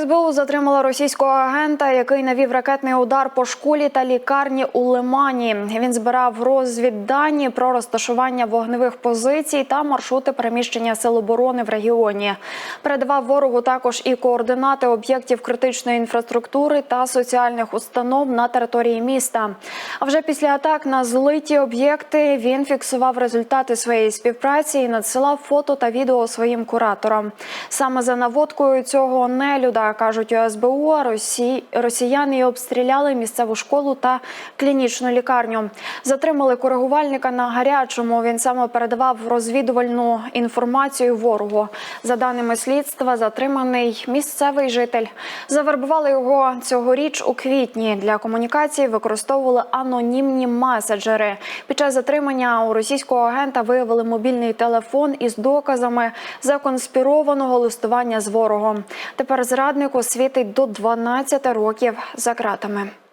СБУ затримала російського агента, який навів ракетний удар по школі та лікарні у Лимані. Він збирав розвіддані про розташування вогневих позицій та маршрути переміщення сил оборони в регіоні. Передавав ворогу також і координати об'єктів критичної інфраструктури та соціальних установ на території міста. А вже після атак на злиті об'єкти він фіксував результати своєї співпраці і надсилав фото та відео своїм кураторам. Саме за наводкою цього нелюда кажуть у СБУ, Росі... росіяни обстріляли місцеву школу та клінічну лікарню. Затримали коригувальника на гарячому. Він саме передавав розвідувальну інформацію ворогу. За даними слідства, затриманий місцевий житель. Завербували його цьогоріч у квітні. Для комунікації використовували анонімні меседжери. Під час затримання у російського агента виявили мобільний телефон із доказами законспірованого листування з ворогом. Тепер зраднику світить до 12 років за ґратами.